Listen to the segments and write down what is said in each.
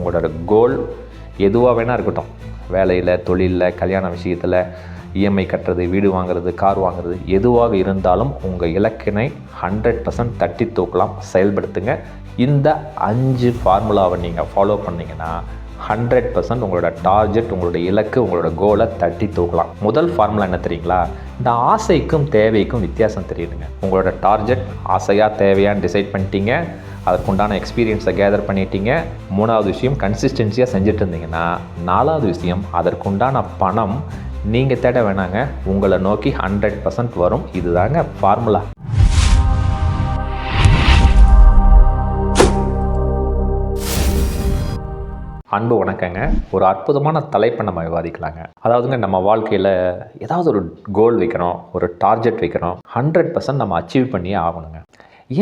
உங்களோட கோல் எதுவாக வேணால் இருக்கட்டும். வேலையில் தொழிலில் கல்யாண விஷயத்தில் இஎம்ஐ கட்டுறது வீடு வாங்குறது கார் வாங்குறது எதுவாக இருந்தாலும் உங்கள் இலக்கினை ஹண்ட்ரட் பர்சன்ட் தட்டி தூக்கலாம் செயல்படுத்துங்க. இந்த அஞ்சு ஃபார்முலாவை நீங்கள் ஃபாலோ பண்ணிங்கன்னா ஹண்ட்ரட் பர்சன்ட் உங்களோட டார்கெட் உங்களோட இலக்கு உங்களோட கோலை தட்டி தூக்கலாம். முதல் ஃபார்முலா என்ன தெரியுங்களா? இந்த ஆசைக்கும் தேவைக்கும் வித்தியாசம் தெரியுதுங்க. உங்களோட டார்கெட் ஆசையாக தேவையான்னு டிசைட் பண்ணிட்டீங்க. அதற்குண்டான எக்ஸ்பீரியன்ஸை கேதர் பண்ணிட்டீங்க. மூணாவது விஷயம் கன்சிஸ்டன்சியாக செஞ்சுட்டு இருந்தீங்கன்னா நாலாவது விஷயம் அதற்குண்டான பணம் நீங்கள் தேட வேணாங்க. உங்களை நோக்கி ஹண்ட்ரட் பர்சன்ட் வரும். இதுதாங்க ஃபார்முலா அன்பு வணக்கங்க. ஒரு அற்புதமான தலைப்பை நம்ம விவாதிக்கலாங்க. அதாவதுங்க நம்ம வாழ்க்கையில் ஏதாவது ஒரு கோல் வைக்கிறோம் ஒரு டார்கெட் வைக்கிறோம் ஹண்ட்ரட் பர்சன்ட் நம்ம அச்சீவ் பண்ணியே ஆகணுங்க.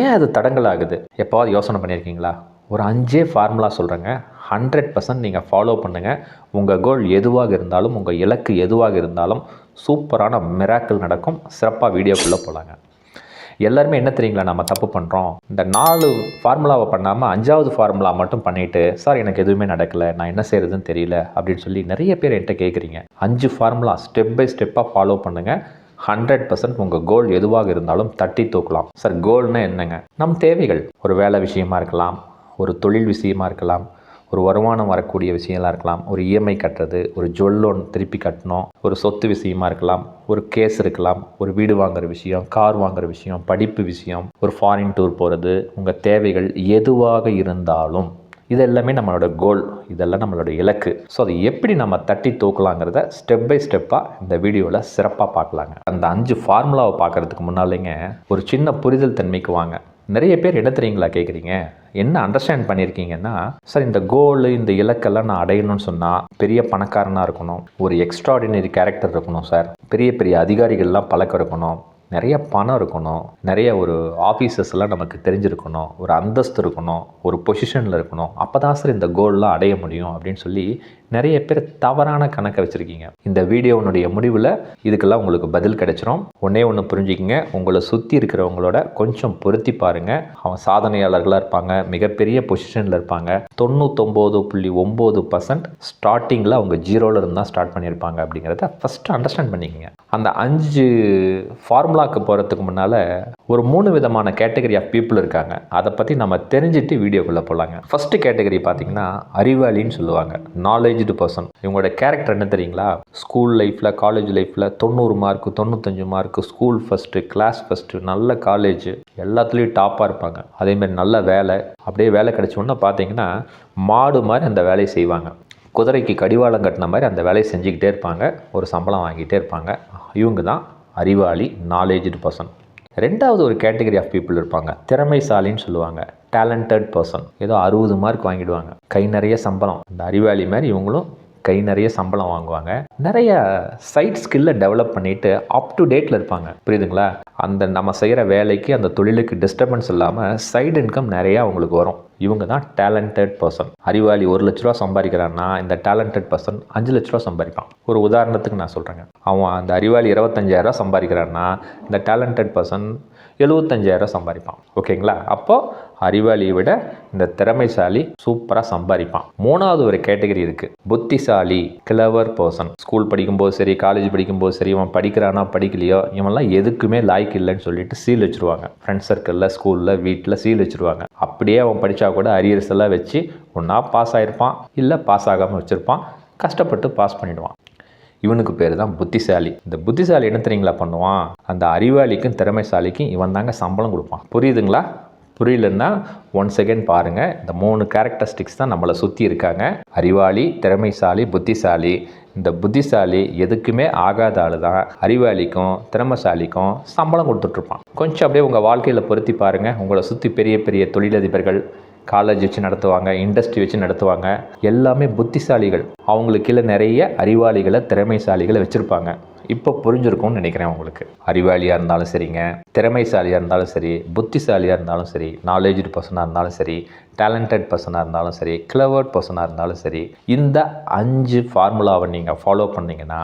ஏன் அது தடங்கலாகுது எப்போவாது யோசனை பண்ணியிருக்கீங்களா? ஒரு அஞ்சே ஃபார்முலா சொல்கிறேங்க ஹண்ட்ரட் பர்சன்ட் நீங்கள் ஃபாலோ பண்ணுங்கள் உங்கள் கோல் எதுவாக இருந்தாலும் உங்கள் இலக்கு எதுவாக இருந்தாலும் சூப்பரான மிராக்கள் நடக்கும். சிறப்பாக வீடியோக்குள்ளே போகலாங்க எல்லாருமே என்ன தெரியுங்களா நம்ம தப்பு பண்ணுறோம் இந்த நாலு ஃபார்முலாவை பண்ணாமல் அஞ்சாவது ஃபார்முலா மட்டும் பண்ணிவிட்டு சார் எனக்கு எதுவுமே நடக்கலை நான் என்ன செய்கிறதுன்னு தெரியல அப்படின்னு சொல்லி நிறைய பேர் என்கிட்ட கேட்குறீங்க அஞ்சு ஃபார்முலா ஸ்டெப் பை ஸ்டெப்பாக ஃபாலோ பண்ணுங்கள் ஹண்ட்ரட் பர்சன்ட் உங்கள் கோல் எதுவாக இருந்தாலும் தட்டி தூக்கலாம். சார் கோல்னா என்னங்க? நம் தேவைகள். ஒரு வேலை விஷயமா இருக்கலாம் ஒரு தொழில் விஷயமா இருக்கலாம் ஒரு வருமானம் வரக்கூடிய விஷயங்களாக இருக்கலாம். ஒரு இஎம்ஐ கட்டுறது ஒரு ஜுவல் லோன் திருப்பி கட்டணும் ஒரு சொத்து விஷயமா இருக்கலாம். ஒரு கேஸ் இருக்கலாம் ஒரு வீடு வாங்குற விஷயம் கார் வாங்குற விஷயம் படிப்பு விஷயம் ஒரு ஃபாரின் டூர் போகிறது உங்கள் தேவைகள் எதுவாக இருந்தாலும் இது எல்லாமே நம்மளோட கோல் இதெல்லாம் நம்மளோட இலக்கு. ஸோ அதை எப்படி நம்ம தட்டி தூக்கலாங்கிறத ஸ்டெப் பை ஸ்டெப்பாக இந்த வீடியோவில் சிறப்பாக பார்க்கலாங்க. அந்த அஞ்சு ஃபார்முலாவை பார்க்குறதுக்கு முன்னாலேங்க ஒரு சின்ன புரிதல் தன்மைக்கு வாங்க. நிறைய பேர் என்ன தெரியுங்களா கேட்குறீங்க என்ன அண்டர்ஸ்டாண்ட் பண்ணியிருக்கீங்கன்னா சார் இந்த கோல் இந்த இலக்கெல்லாம் நான் அடையணும்னு சொன்னால் பெரிய பணக்காரனாக இருக்கணும். ஒரு எக்ஸ்ட்ராடினரி கேரக்டர் இருக்கணும் சார். பெரிய பெரிய அதிகாரிகள்லாம் பழக்கம் இருக்கணும். நிறைய பணம் இருக்கணும். நிறைய ஒரு ஆஃபீஸஸ்லாம் நமக்கு தெரிஞ்சிருக்கணும். ஒரு அந்தஸ்து இருக்கணும். ஒரு பொசிஷனில் இருக்கணும். அப்போ தான் சார் இந்த கோல்லாம் அடைய முடியும். அப்படின்னு சொல்லி நிறைய பேர் தவறான கணக்கை வச்சுருக்கீங்க. இந்த வீடியோனுடைய முடிவில் இதுக்கெல்லாம் உங்களுக்கு பதில் கிடைச்சிரும். ஒன்றே ஒன்று புரிஞ்சுக்கிங்க. உங்களை சுற்றி இருக்கிறவங்களோட கொஞ்சம் பொருத்தி பாருங்கள் அவன் சாதனையாளர்களாக இருப்பாங்க. மிகப்பெரிய பொசிஷனில் இருப்பாங்க. தொண்ணூத்தொம்பது புள்ளி ஒம்பது பர்சன்ட் ஸ்டார்டிங்கில் அவங்க ஜீரோவில் இருந்து தான் ஸ்டார்ட் பண்ணியிருப்பாங்க அப்படிங்கிறத ஃபஸ்ட்டு அண்டர்ஸ்டாண்ட் பண்ணிக்கோங்க. அந்த அஞ்சு ஃபார்முலாவுக்கு போகிறதுக்கு முன்னால் ஒரு மூணு விதமான கேட்டகரி ஆஃப் பீப்புள் இருக்காங்க. அதை பற்றி நம்ம தெரிஞ்சுட்டு வீடியோக்குள்ளே போகலாங்க ஃபஸ்ட்டு கேட்டகரி பார்த்தீங்கன்னா அறிவாளின்னு சொல்லுவாங்க. நாலேஜ்டு பர்சன் இவங்களோட கேரக்டர் என்ன தெரியுங்களா? ஸ்கூல் லைஃப்பில் காலேஜ் லைஃப்பில் தொண்ணூறு மார்க்கு தொண்ணூத்தஞ்சு mark school first class first நல்ல காலேஜ் எல்லாத்துலேயும் டாப்பாக இருப்பாங்க. அதேமாரி நல்ல வேலை அப்படியே வேலை கிடச்சோன்னா பார்த்தீங்கன்னா மாடு மாதிரி அந்த வேலையை செய்வாங்க. குதிரைக்கு கடிவாளம் கட்டின மாதிரி அந்த வேலையை செஞ்சுக்கிட்டே இருப்பாங்க. ஒரு சம்பளம் வாங்கிட்டே இருப்பாங்க. இவங்க தான் அறிவாளி நாலேஜ்டு பர்சன் ரெண்டாவது ஒரு கேட்டகரி ஆஃப் பீப்புள் இருப்பாங்க. திறமைசாலின்னு சொல்லுவாங்க. டேலண்டட் பர்சன் ஏதோ அறுபது மார்க் வாங்கிடுவாங்க. கை நிறைய சம்பளம். இந்த அறிவாளி மாதிரி இவங்களும் கை நிறைய சம்பளம் வாங்குவாங்க. நிறைய சைட் ஸ்கில்லை டெவலப் பண்ணிட்டு அப் டு டேட்டில் இருப்பாங்க. புரியுதுங்களா? அந்த நம்ம செய்கிற வேலைக்கு அந்த தொழிலுக்கு டிஸ்டர்பன்ஸ் இல்லாமல் சைடு இன்கம் நிறையா அவங்களுக்கு வரும். இவங்க தான் டேலண்டட் பர்சன் அறிவாளி ஒரு லட்ச ரூபா சம்பாதிக்கிறான்னா இந்த டேலண்டட் பர்சன் அஞ்சு லட்ச ரூபா சம்பாதிப்பான். ஒரு உதாரணத்துக்கு நான் சொல்கிறேங்க அவன் அந்த அறிவாளி இருபத்தஞ்சாயிரரூவா சம்பாதிக்கிறான்னா இந்த டேலண்டட் பர்சன் எழுபத்தஞ்சாயிரம் சம்பாதிப்பான். ஓகேங்களா? அப்போது அறிவாளியை விட இந்த திறமைசாலி சூப்பராக சம்பாதிப்பான். மூணாவது ஒரு கேட்டகரி இருக்குது புத்திசாலி கிளவர் பர்சன் ஸ்கூல் படிக்கும்போது சரி காலேஜ் படிக்கும்போது சரி இவன் படிக்கிறானா படிக்கலையோ இவன்லாம் எதுக்குமே லாய்க்கு இல்லைன்னு சொல்லிட்டு சீல் வச்சுருவாங்க. ஃப்ரெண்ட்ஸ் சர்க்கிளில் ஸ்கூலில் வீட்டில் சீல் வச்சுருவாங்க. அப்படியே அவன் படித்தா கூட அரியர்ஸ் எல்லாம் வச்சு ஒன்றா பாஸ் ஆகிருப்பான் இல்லை பாஸ் ஆகாமல் வச்சுருப்பான். கஷ்டப்பட்டு பாஸ் பண்ணிவிடுவான் இவனுக்கு பேர் தான் புத்திசாலி. இந்த புத்திசாலி என்ன தெரியுங்களா பண்ணுவான்? அந்த அறிவாளிக்கும் திறமைசாலிக்கும் இவன் தாங்க சம்பளம் கொடுப்பான். புரியுதுங்களா? புரியலன்னா ஒன் செகண்ட் பாருங்கள் இந்த மூணு கேரக்டரிஸ்டிக்ஸ் தான் நம்மளை சுற்றி இருக்காங்க. அறிவாளி திறமைசாலி புத்திசாலி. இந்த புத்திசாலி எதுக்குமே ஆகாத ஆள் தான் அறிவாளிக்கும் திறமைசாலிக்கும் சம்பளம் கொடுத்துட்ருப்பான். கொஞ்சம் அப்படியே உங்கள் வாழ்க்கையில் பொருத்தி பாருங்கள் உங்களை சுற்றி பெரிய பெரிய தொழிலதிபர்கள் காலேஜ் வச்சு நடத்துவாங்க இண்டஸ்ட்ரி வச்சு நடத்துவாங்க. எல்லாமே புத்திசாலிகள். அவங்களுக்கு கீழே நிறைய அறிவாளிகளை திறமைசாலிகளை வச்சுருப்பாங்க. இப்போ புரிஞ்சிருக்கும்னு நினைக்கிறேன் உங்களுக்கு. அறிவாளியாக இருந்தாலும் சரிங்க. திறமைசாலியாக இருந்தாலும் சரி புத்திசாலியாக இருந்தாலும் சரி நாலேஜ்டு பர்சனாக இருந்தாலும் சரி டேலண்டட் பர்சனாக இருந்தாலும் சரி கிளவர்ட் பர்சனாக இருந்தாலும் சரி இந்த அஞ்சு ஃபார்முலாவை நீங்கள் ஃபாலோ பண்ணிங்கன்னா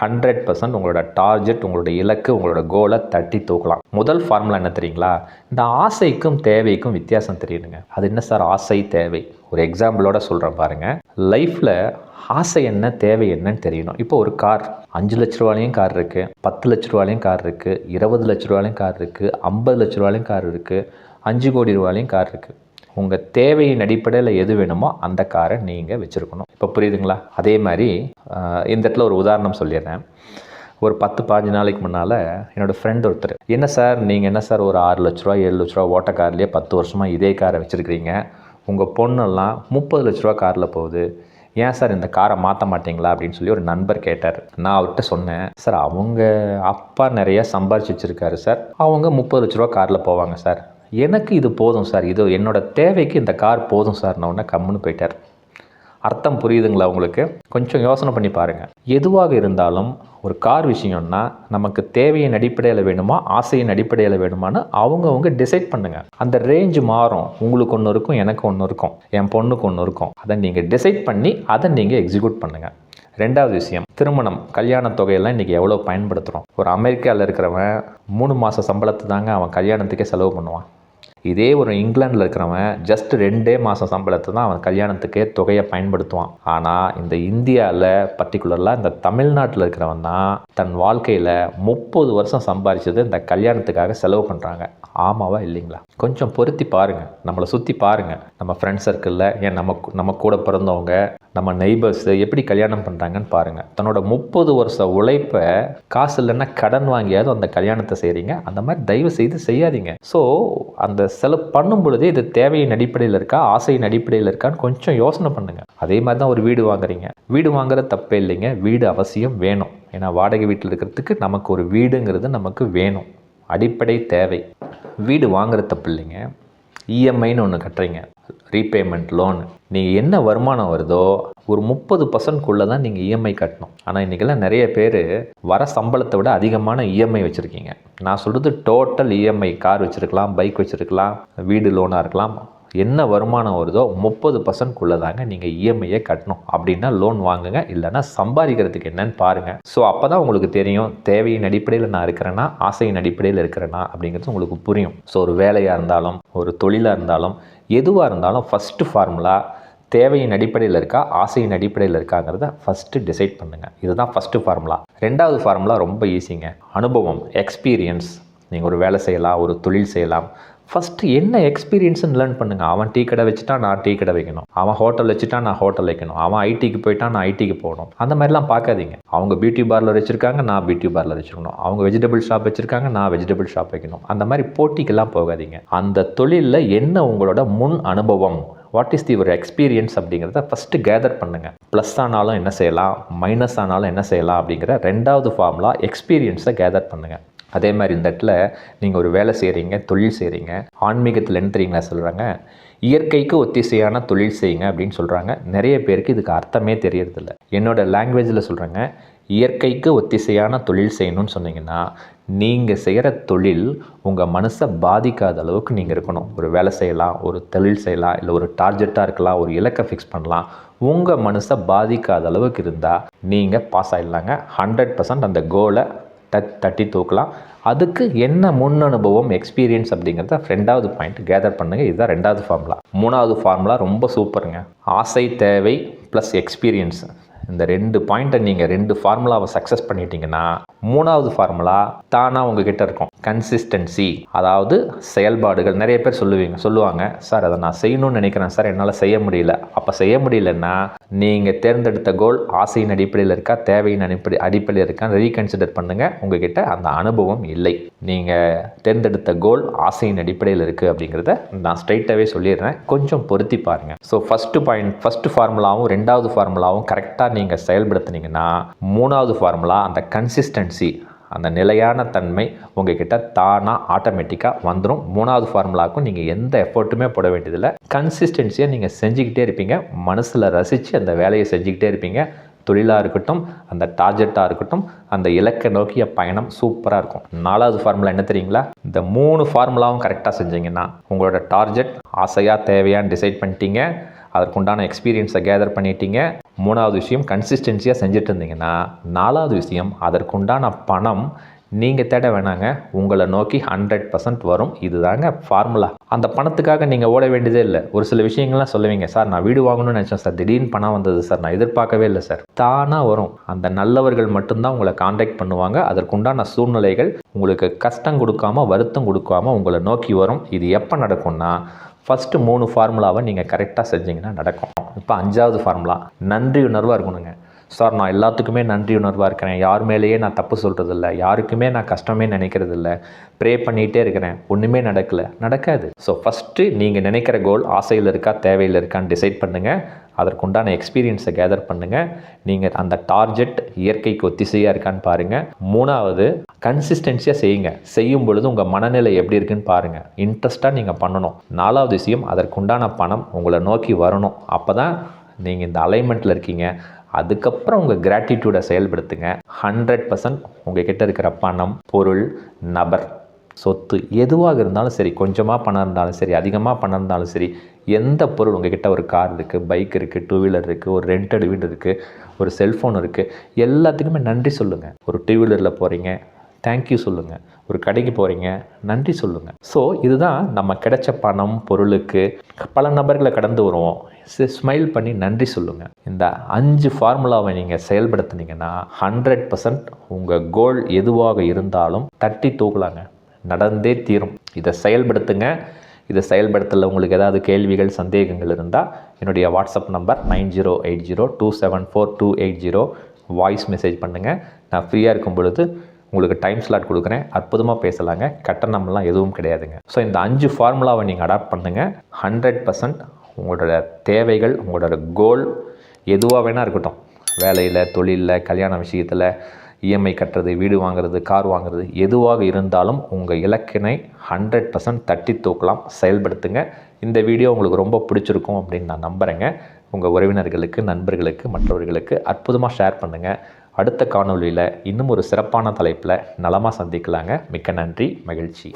ஹண்ட்ரட் பர்சன்ட் உங்களோட டார்கெட் உங்களோட இலக்கு உங்களோட கோலை தட்டி தூக்கலாம். முதல் ஃபார்முலா என்ன தெரியுங்களா? இந்த ஆசைக்கும் தேவைக்கும் வித்தியாசம் தெரியணுங்க அது என்ன சார்? ஆசை தேவை. ஒரு எக்ஸாம்பிளோட சொல்கிறேன் பாருங்கள் லைஃப்பில் ஆசை என்ன தேவை என்னன்னு தெரியணும். இப்போ ஒரு கார் அஞ்சு லட்ச ரூபாலையும் கார் இருக்குது பத்து லட்ச ரூபாலையும் கார் இருக்குது இருபது லட்ச ரூபாலையும் கார் இருக்குது ஐம்பது லட்ச ரூபாலையும் கார் இருக்குது அஞ்சு கோடி ரூபாலையும் கார் இருக்குது உங்கள் தேவையின் அடிப்படையில் எது வேணுமோ அந்த காரை நீங்கள் வச்சுருக்கணும். இப்போ புரியுதுங்களா? அதே மாதிரி இந்த இடத்துல ஒரு உதாரணம் சொல்லிடுறேன். ஒரு பத்து பாஞ்சு நாளைக்கு முன்னால் என்னோடய ஃப்ரெண்ட் ஒருத்தர் என்ன சார் நீங்கள் என்ன சார் ஒரு ஆறு லட்ச ரூபா ஏழு லட்ச ரூபா ஓட்ட கார்லேயே பத்து வருஷமாக இதே காரை வச்சுருக்கிறீங்க. உங்கள் பொண்ணெல்லாம் முப்பது லட்ச ரூபா காரில் போகுது. ஏன் சார் இந்த காரை மாற்ற மாட்டீங்களா அப்படின்னு சொல்லி ஒரு நண்பர் கேட்டார். நான் அவர்கிட்ட சொன்னேன் சார் அவங்க அப்பா நிறைய சம்பாரிச்சு வச்சுருக்காரு சார். அவங்க முப்பது லட்ச ரூபா காரில் போவாங்க சார். எனக்கு இது போதும் சார். இது என்னோட தேவைக்கு இந்த கார் போதும் சார். நான் கம்முன்னு போயிட்டார். அர்த்தம் புரியுதுங்களா உங்களுக்கு? கொஞ்சம் யோசனை பண்ணி பாருங்கள் எதுவாக இருந்தாலும் ஒரு கார் விஷயம்னா நமக்கு தேவையின் அடிப்படையில் வேணுமா ஆசையின் அடிப்படையில் வேணுமான்னு அவங்கவுங்க டிசைட் பண்ணுங்கள் அந்த ரேஞ்ச் மாறும். உங்களுக்கு ஒன்று இருக்கும் எனக்கு ஒன்று இருக்கும். என் பொண்ணுக்கு ஒன்று இருக்கும். அதை நீங்கள் டிசைட் பண்ணி அதை நீங்கள் எக்ஸிக்யூட் பண்ணுங்கள் ரெண்டாவது விஷயம் திருமணம். கல்யாண தொகையெல்லாம் இன்றைக்கி எவ்வளோ பயன்படுத்துகிறோம் ஒரு அமெரிக்காவில் இருக்கிறவன் மூணு மாத சம்பளத்தை தாங்க அவன் கல்யாணத்துக்கே செலவு பண்ணுவான். இதே ஒரு இங்கிலாண்டில் இருக்கிறவன் ஜஸ்ட் ரெண்டே மாதம் சம்பளத்தை தான் அவன் கல்யாணத்துக்கே தொகையை பயன்படுத்துவான். ஆனால் இந்த இந்தியாவில் பர்டிகுலராக இந்த தமிழ்நாட்டில் இருக்கிறவன் தான் தன் வாழ்க்கையில் முப்பது வருஷம் சம்பாரிச்சது இந்த கல்யாணத்துக்காக செலவு பண்ணுறாங்க ஆமாவா இல்லைங்களா? கொஞ்சம் பொருத்தி பாருங்கள் நம்மளை சுற்றி பாருங்கள் நம்ம ஃப்ரெண்ட்ஸ் சர்க்கிளில் ஏன் நம்ம நம்ம கூட பிறந்தவங்க நம்ம நெய்பர்ஸ் எப்படி கல்யாணம் பண்ணுறாங்கன்னு பாருங்கள் தன்னோட முப்பது வருஷ உழைப்பை காசு இல்லைன்னா கடன் வாங்கியாவது அந்த கல்யாணத்தை செய்கிறீங்க அந்த மாதிரி தயவு செய்து செய்யாதீங்க. ஸோ அந்த செலவு பண்ணும் பொழுதே இது தேவையின் அடிப்படையில் இருக்கா ஆசையின் அடிப்படையில் இருக்கான்னு கொஞ்சம் யோசனை பண்ணுங்கள் அதே மாதிரி தான் ஒரு வீடு வாங்குறீங்க. வீடு வாங்குற தப்பே இல்லைங்க. வீடு அவசியம் வேணும். ஏன்னா வாடகை வீட்டில் இருக்கிறதுக்கு நமக்கு ஒரு வீடுங்கிறது நமக்கு வேணும். அடிப்படை தேவை. வீடு வாங்குற தப்பு இல்லைங்க. இஎம்ஐன்னு ஒன்று கட்டுறீங்க. ரீபேமெண்ட் லோன் நீங்கள் என்ன வருமானம் வருதோ ஒரு முப்பது பர்சன்ட்குள்ளே தான் நீங்கள் இஎம்ஐ கட்டணும். ஆனால் இன்றைக்கெல்லாம் நிறைய பேர் வர சம்பளத்தை விட அதிகமான இஎம்ஐ வச்சுருக்கீங்க. நான் சொல்கிறது டோட்டல் இஎம்ஐ கார் வச்சுருக்கலாம் பைக் வச்சுருக்கலாம் வீடு லோனாக இருக்கலாம். என்ன வருமானம் வருதோ முப்பது பர்சன்ட்குள்ளே தாங்க நீங்கள் இஎம்ஐயை கட்டணும். அப்படின்னா லோன் வாங்குங்க இல்லைன்னா சம்பாதிக்கிறதுக்கு என்னன்னு பாருங்கள் ஸோ அப்போ தான் உங்களுக்கு தெரியும் தேவையின் அடிப்படையில் நான் இருக்கிறேன்னா ஆசையின் அடிப்படையில் இருக்கிறேன்னா அப்படிங்கிறது உங்களுக்கு புரியும். ஸோ ஒரு வேலையாக இருந்தாலும் ஒரு தொழிலாக இருந்தாலும் எதுவாக இருந்தாலும் ஃபஸ்ட்டு ஃபார்முலா தேவையின் அடிப்படையில் இருக்கா ஆசையின் அடிப்படையில் இருக்காங்கிறத ஃபஸ்ட்டு டிசைட் பண்ணுங்கள் இதுதான் ஃபஸ்ட்டு ஃபார்முலா ரெண்டாவது ஃபார்முலா ரொம்ப ஈஸிங்க அனுபவம் எக்ஸ்பீரியன்ஸ் நீங்கள் ஒரு வேலை செய்யலாம் ஒரு தொழில் செய்யலாம். ஃபஸ்ட்டு என்ன எக்ஸ்பீரியன்ஸ்னு லேர்ன் பண்ணுங்கள் அவன் டீ கடை வச்சுட்டா நான் டீ கடை வைக்கணும். அவன் ஹோட்டல் வச்சுட்டா நான் ஹோட்டல் வைக்கணும். அவன் ஐடிக்கு போயிட்டா நான் ஐடிக்கு போகணும். அந்த மாதிரிலாம் பார்க்காதீங்க. அவங்க பியூட்டி பார்லர் வச்சுருக்காங்க நான் பியூட்டி பார்லர் வச்சுருக்கணும். அவங்க வெஜிடபிள் ஷாப் வச்சுருக்காங்க நான் வெஜிடபிள் ஷாப் வைக்கணும். அந்த மாதிரி போட்டிக்கெல்லாம் போகாதீங்க. அந்த தொழிலில் என்ன உங்களோட முன் அனுபவம்? வாட் இஸ் தி ஒரு எக்ஸ்பீரியன்ஸ் அப்படிங்கிறத ஃபஸ்ட்டு கேதர் பண்ணுங்கள் ப்ளஸ் ஆனாலும் என்ன செய்யலாம்? மைனஸ் ஆனாலும் என்ன செய்யலாம் அப்படிங்கிற ரெண்டாவது ஃபார்முலா எக்ஸ்பீரியன்ஸை கேதர் பண்ணுங்கள் அதே மாதிரி இந்த இடத்துல நீங்கள் ஒரு வேலை செய்கிறீங்க தொழில் செய்கிறீங்க ஆன்மீகத்தில் என்ன தெரியுங்களா சொல்கிறாங்க இயற்கைக்கு ஒத்திசையான தொழில் செய்யுங்க அப்படின்னு சொல்கிறாங்க நிறைய பேருக்கு இதுக்கு அர்த்தமே தெரியறதில்ல. என்னோடய லாங்குவேஜில் சொல்கிறாங்க இயற்கைக்கு ஒத்திசையான தொழில் செய்யணும்னு சொன்னீங்கன்னா நீங்கள் செய்கிற தொழில் உங்கள் மனசை பாதிக்காத அளவுக்கு நீங்கள் இருக்கணும். ஒரு வேலை செய்யலாம் ஒரு தொழில் செய்யலாம் இல்லை ஒரு டார்கெட்டாக இருக்கலாம் ஒரு இலக்கை ஃபிக்ஸ் பண்ணலாம். உங்கள் மனசை பாதிக்காத அளவுக்கு இருந்தால் நீங்கள் பாஸ் ஆகிடலாங்க ஹண்ட்ரட் பர்சன்ட் அந்த கோலை தட் தட்டி தூக்கலாம். அதுக்கு என்ன முன் அனுபவம் எக்ஸ்பீரியன்ஸ் அப்படிங்கிறத ரெண்டாவது பாயிண்ட் கேதர் பண்ணுங்கள் இதுதான் ரெண்டாவது ஃபார்முலா மூணாவது ஃபார்முலா ரொம்ப சூப்பருங்க ஆசை தேவை ப்ளஸ் எக்ஸ்பீரியன்ஸ் இந்த ரெண்டு பாயிண்ட்டை நீங்கள் ரெண்டு ஃபார்முலாவை சக்ஸஸ் பண்ணிட்டீங்கன்னா மூணாவது ஃபார்முலா தானாக உங்ககிட்ட இருக்கும். கன்சிஸ்டன்சி அதாவது செயல்பாடுகள். நிறைய பேர் சொல்லுவீங்க சொல்லுவாங்க சார் அதை நான் செய்யணும்னு நினைக்கிறேன். சார் என்னால் செய்ய முடியல. அப்போ செய்ய முடியலன்னா நீங்கள் தேர்ந்தெடுத்த கோல் ஆசையின் அடிப்படையில் இருக்கா தேவையின் அடிப்படை அடிப்படையில் இருக்கான்னு ரீகன்சிடர் பண்ணுங்கள் உங்ககிட்ட அந்த அனுபவம் இல்லை. நீங்கள் தேர்ந்தெடுத்த கோல் ஆசையின் அடிப்படையில் இருக்குது அப்படிங்கிறத நான் ஸ்ட்ரைட்டாகவே சொல்லிடுறேன். கொஞ்சம் பொருத்தி பாருங்கள் ஸோ ஃபஸ்ட்டு பாயிண்ட் ஃபஸ்ட்டு ஃபார்முலாவும் ரெண்டாவது ஃபார்முலாவும் கரெக்டாக நீங்கள் செயல்படுத்துனீங்கன்னா மூணாவது ஃபார்முலா அந்த கன்சிஸ்டன்சி அந்த நிலையான தன்மை உங்ககிட்ட தானாக ஆட்டோமேட்டிக்காக வந்துடும் மூணாவது ஃபார்முலாவுக்கும் நீங்கள் எந்த எஃபர்ட்டுமே போட வேண்டியதில்லை. கன்சிஸ்டன்சியை நீங்கள் செஞ்சுக்கிட்டே இருப்பீங்க. மனசில் ரசித்து அந்த வேலையை செஞ்சுக்கிட்டே இருப்பீங்க. தொழிலாக இருக்கட்டும் அந்த டார்கெட்டாக இருக்கட்டும் அந்த இலக்கை நோக்கிய பயணம் சூப்பராக இருக்கும். நாலாவது ஃபார்முலா என்ன தெரியுங்களா? இந்த மூணு ஃபார்முலாவும் கரெக்டாக செஞ்சீங்கன்னா உங்களோட டார்கெட் ஆசையாக தேவையான்னு டிசைட் பண்ணிட்டீங்க. அதற்குண்டான எக்ஸ்பீரியன்ஸை கேதர் பண்ணிட்டீங்க. மூணாவது விஷயம் கன்சிஸ்டன்சியாக செஞ்சுட்டு இருந்தீங்கன்னா நாலாவது விஷயம் அதற்குண்டான பணம் நீங்கள் தேட வேணாங்க. உங்களை நோக்கி ஹண்ட்ரட் பர்சன்ட் வரும். இதுதாங்க ஃபார்முலா அந்த பணத்துக்காக நீங்கள் ஓட வேண்டியதே இல்லை. ஒரு சில விஷயங்கள்லாம் சொல்லுவீங்க சார் நான் வீடு வாங்கணும்னு நினச்சேன் சார். திடீர்னு பணம் வந்தது சார். நான் எதிர்பார்க்கவே இல்லை சார். தானாக வரும். அந்த நல்லவர்கள் மட்டும்தான் உங்களை காண்டாக்ட் பண்ணுவாங்க. அதற்குண்டான சூழ்நிலைகள் உங்களுக்கு கஷ்டம் கொடுக்காம வருத்தம் கொடுக்காம உங்களை நோக்கி வரும். இது எப்போ நடக்கும்னா ஃபஸ்ட்டு மூணு ஃபார்முலாவை நீங்கள் கரெக்டாக செஞ்சீங்கன்னா நடக்கும். இப்போ அஞ்சாவது ஃபார்முலா நன்றி உணர்வாக இருக்கணுங்க. சார் நான் எல்லாத்துக்குமே நன்றி உணர்வாக இருக்கிறேன். யார் மேலேயே நான் தப்பு சொல்கிறதில்ல யாருக்குமே நான் கஷ்டமே நினைக்கிறதில்ல. ப்ரே பண்ணிகிட்டே இருக்கிறேன். ஒன்றுமே நடக்கலை. நடக்காது. ஸோ ஃபஸ்ட்டு நீங்கள் நினைக்கிற கோல் ஆசையில் இருக்கா தேவையில் இருக்கான்னு டிசைட் பண்ணுங்கள் அதற்குண்டான எக்ஸ்பீரியன்ஸை கேதர் பண்ணுங்கள் நீங்கள் அந்த டார்கெட் இயற்கைக்கு ஒத்திசையாக இருக்கான்னு பாருங்கள் மூணாவது கன்சிஸ்டன்சியாக செய்யுங்க. செய்யும் பொழுது உங்கள் மனநிலை எப்படி இருக்குன்னு பாருங்கள் இன்ட்ரெஸ்ட்டாக நீங்கள் பண்ணணும். நாலாவது விஷயம் அதற்குண்டான பணம் உங்களை நோக்கி வரணும். அப்போ தான் நீங்கள் இந்த அலைன்மெண்ட்டில் இருக்கீங்க. அதுக்கப்புறம் உங்கள் கிராட்டிடியூடை செயல்படுத்துங்க. ஹண்ட்ரட் பர்சன்ட் உங்கள் கிட்டே இருக்கிற பணம் பொருள் நபர். சொத்து எதுவாக இருந்தாலும் சரி கொஞ்சமாக பணம் இருந்தாலும் சரி அதிகமாக பணம் இருந்தாலும் சரி எந்த பொருள் உங்ககிட்ட ஒரு கார் இருக்குது பைக் இருக்குது டூ வீலர் இருக்குது ஒரு ரெண்டட் வீடு இருக்குது ஒரு செல்ஃபோன் இருக்குது எல்லாத்துக்குமே நன்றி சொல்லுங்கள் ஒரு டூ வீலரில் போகிறீங்க தேங்க்யூ சொல்லுங்கள் ஒரு கடைக்கு போகிறீங்க நன்றி சொல்லுங்கள் ஸோ இதுதான் நம்ம கிடைச்ச பணம் பொருளுக்கு பல நபர்களை கடந்து வருவோம். ஸ்மைல் பண்ணி நன்றி சொல்லுங்கள் இந்த அஞ்சு ஃபார்முலாவை நீங்கள் செயல்படுத்துனீங்கன்னா ஹண்ட்ரட் பர்சன்ட் உங்கள் கோல் எதுவாக இருந்தாலும் தட்டி தூக்கலாங்க. நடந்தே தீரும். இதை செயல்படுத்துங்க. இதை செயல்படுத்தல உங்களுக்கு ஏதாவது கேள்விகள் சந்தேகங்கள் இருந்தால் என்னுடைய WhatsApp number nine zero eight zero two seven four two eight zero. Voice message பண்ணுங்கள் நான் ஃப்ரீயாக இருக்கும் பொழுது உங்களுக்கு டைம் ஸ்லாட் கொடுக்குறேன். அற்புதமாக பேசலாங்க. கட்டணம்லாம் எதுவும் கிடையாதுங்க. ஸோ இந்த அஞ்சு ஃபார்முலாவை நீங்கள் அடாப்ட் பண்ணுங்கள் ஹண்ட்ரட் பர்சன்ட் உங்களோட தேவைகள் உங்களோட கோல் எதுவாக வேணால் இருக்கட்டும். வேலையில் தொழிலில் கல்யாண விஷயத்தில் இஎம்ஐ கட்டுறது வீடு வாங்குறது கார் வாங்குறது எதுவாக இருந்தாலும் உங்கள் இலக்கினை ஹண்ட்ரட் பர்சன்ட் தட்டி தூக்கலாம் செயல்படுத்துங்க. இந்த வீடியோ உங்களுக்கு ரொம்ப பிடிச்சிருக்கும் அப்படின்னு நான் நம்புகிறேங்க உங்கள் உறவினர்களுக்கு நண்பர்களுக்கு மற்றவர்களுக்கு அற்புதமாக ஷேர் பண்ணுங்கள் அடுத்த காணொளியில் இன்னும் ஒரு சிறப்பான தலைப்பில் நலமாக சந்திக்கலாங்க. மிக்க நன்றி மகிழ்ச்சி.